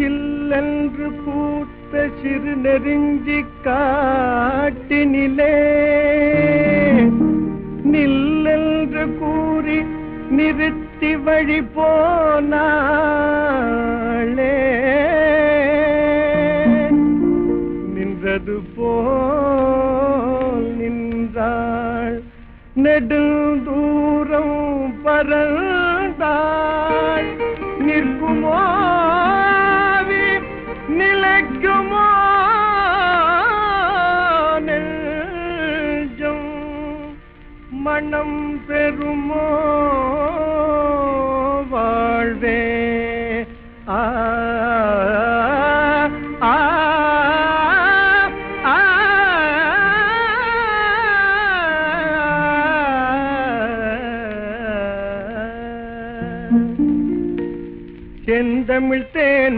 சில்லென்று பூத்த சிறு நெருஞ்சி காட்டினிலே. நில்லென்று கூறி நிறுத்தி வழி போனாளே. நின்றது போல் நின்றாள். நெடுந்தூரம் பரந்தாள் நிற்குமோ நெஞ்சம் மனம் பெருமோ வாழ்வே. ஆ செந்தமிழ் தேன்